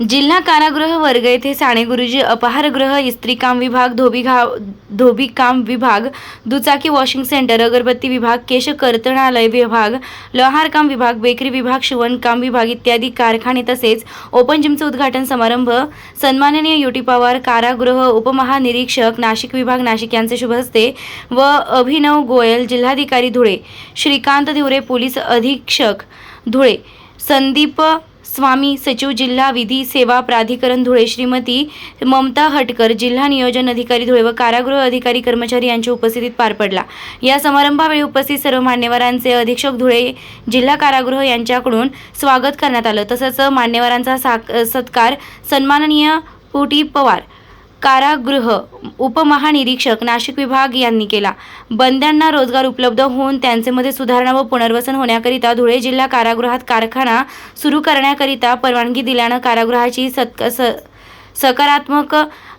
जिल्हा कारागृह वर्ग येथे साने गुरुजी अपहारगृह इस्त्रीकाम विभाग धोबीघा धोबीकाम विभाग दुचाकी वॉशिंग सेंटर अगरबत्ती विभाग केश कर्तनालय विभाग लोहारकाम विभाग बेकरी विभाग शिवणकाम विभाग इत्यादी कारखाने तसेच ओपन जिमचं उद्घाटन समारंभ सन्माननीय युटी पवार कारागृह उपमहानिरीक्षक नाशिक विभाग नाशिक यांचे शुभ हस्ते व अभिनव गोयल जिल्हाधिकारी धुळे श्रीकांत धिवरे पोलीस अधीक्षक धुळे संदीप स्वामी सचिव जिल्हा विधी सेवा प्राधिकरण धुळे श्रीमती ममता हटकर जिल्हा नियोजन अधिकारी धुळे व कारागृह अधिकारी कर्मचारी यांच्या उपस्थितीत पार पडला. या समारंभावेळी उपस्थित सर्व मान्यवरांचे अधीक्षक धुळे जिल्हा कारागृह यांच्याकडून स्वागत करण्यात आलं. तसंच मान्यवरांचा सा सत्कार सन्माननीय पुटी पवार कारागृह उपमहानिरीक्षक नाशिक विभाग यांनी केला. बंद्यांना रोजगार उपलब्ध होऊन त्यांचेमध्ये सुधारणा व पुनर्वसन होण्याकरिता धुळे जिल्हा कारागृहात कारखाना सुरू करण्याकरिता परवानगी दिल्यानं कारागृहाची सत्क स सकारात्मक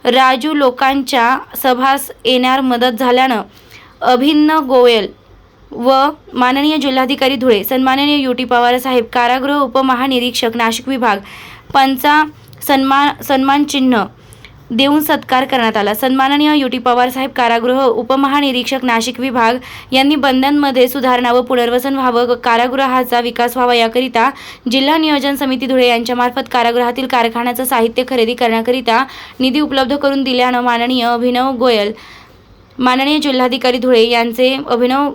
राजू लोकांच्या सभास येणार मदत झाल्यानं अभिन्न गोयल व माननीय जिल्हाधिकारी धुळे सन्माननीय युटी पवार साहेब कारागृह उपमहानिरीक्षक नाशिक विभाग पंचा सन्मान सन्मान चिन्ह देऊन सत्कार करण्यात आला. सन्माननीय युटी पवार साहेब कारागृह उपमहानिरीक्षक नाशिक विभाग यांनी बंधनमध्ये सुधारणा व पुनर्वसन व्हावं. कारागृहाचा विकास व्हावा याकरिता जिल्हा नियोजन समिती धुळे यांच्यामार्फत कारागृहातील कारखान्याचं साहित्य खरेदी करण्याकरिता निधी उपलब्ध करून दिल्यानं माननीय अभिनव गोयल माननीय जिल्हाधिकारी धुळे यांचे अभिनव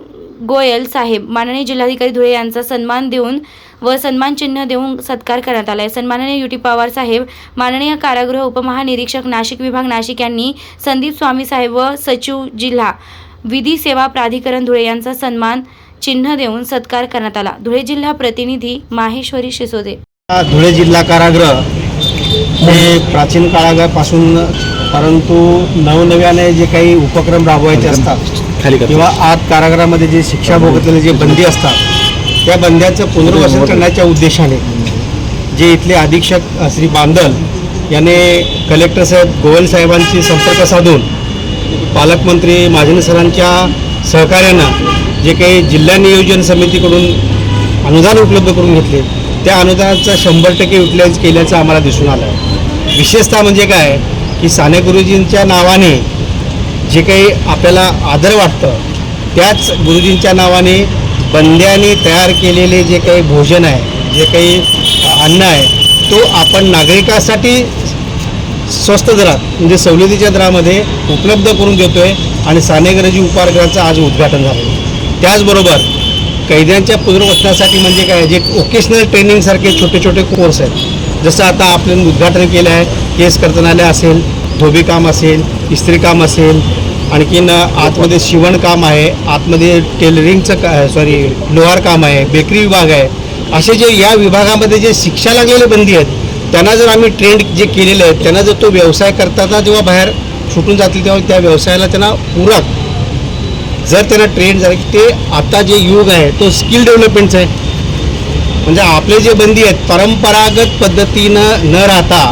गोयल साहेब माननीय जिल्हाधिकारी धुळे यांचा सन्मान देऊन व सन्मान चिन्ह देऊन सत्कार करण्यात आला आहे सन्माननीय युटी पवार साहेब माननीय कारागृह उपमहानिरीक्षक नाशिक विभाग नाशिक यांनी संदीप स्वामी साहेब व सचिव जिल्हा विधी सेवा प्राधिकरण धुळे यांचा सन्मान चिन्ह देऊन सत्कार करण्यात आला. धुळे जिल्हा प्रतिनिधी माहेश्वरी शिसोदे. धुळे जिल्हा कारागृह हे प्राचीन काळापासून परंतु नवनव्याने जे काही उपक्रम राबवायचे असतात किंवा आत कारागृहामध्ये जे शिक्षा भोगतलेले जे बंदी असतात त्या बंद्याचं पुनर्वसन करण्याच्या उद्देशाने जे इथले अधीक्षक श्री बांदल याने कलेक्टर साहेब गोयल साहेबांशी संपर्क साधून पालकमंत्री महाजन सरांच्या सहकार्यानं जे काही जिल्हा नियोजन समितीकडून अनुदान उपलब्ध करून घेतले त्या अनुदानाचा शंभर टक्के युटिलाइज केल्याचं आम्हाला दिसून आलं आहे. विशेषतः म्हणजे काय की साने गुरुजींच्या नावाने जे काही आपल्याला आदर वाटतं त्याच गुरुजींच्या नावाने बंद्यांनी तयार केलेले जे काही भोजन आहे जे काही अन्न आहे तो आपण नागरिकासाठी स्वस्त दरात म्हणजे सवलतीच्या दरामध्ये उपलब्ध करून देतो आहे आणि सानेगरजी उपहारगृहाचं आज उद्घाटन झालं. त्याचबरोबर कैद्यांच्या पुनर्वसनासाठी म्हणजे काय जे ओकेशनल ट्रेनिंगसारखे छोटे छोटे कोर्स आहेत. जसं आता आपण उद्घाटन केलं आहे केस कर्तनालय असेल धोबीकाम असेल इस्त्रीकाम असेल आणखीन आतमध्ये शिवणकाम आहे आतमध्ये टेलरिंगचं का सॉरी लोहार काम आहे बेकरी विभाग आहे. असे जे या विभागामध्ये जे शिक्षा लागलेले बंदी आहेत त्यांना जर आम्ही ट्रेंड जे केलेले आहेत त्यांना जर तो व्यवसाय करताना जेव्हा बाहेर सुटून जातील तेव्हा त्या व्यवसायाला त्यांना पूरक जर त्यांना ट्रेंड झाला की ते आता जे युग आहे तो स्किल डेव्हलपमेंटचं आहे. म्हणजे आपले जे बंदी आहेत परंपरागत पद्धतीनं न राहता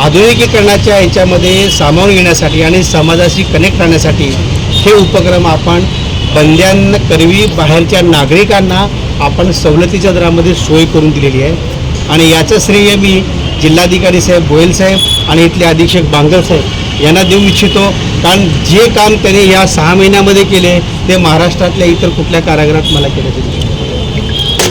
आधुनिकीकरणाच्या याच्यामध्ये सामावून घेण्यासाठी आणि समाजाशी कनेक्ट राहण्यासाठी हे उपक्रम आपण बंद्यांना करवी बाहेरच्या नागरिकांना आपण सवलतीच्या दरामध्ये सोय करून दिलेली आहे. आणि याचं श्रेय मी जिल्हाधिकारी साहेब गोयल साहेब आणि इथले अधीक्षक बांगर साहेब यांना देऊ इच्छितो. कारण जे काम त्यांनी या सहा महिन्यामध्ये केले ते महाराष्ट्रातल्या इतर कुठल्या कारागृहात मला केलं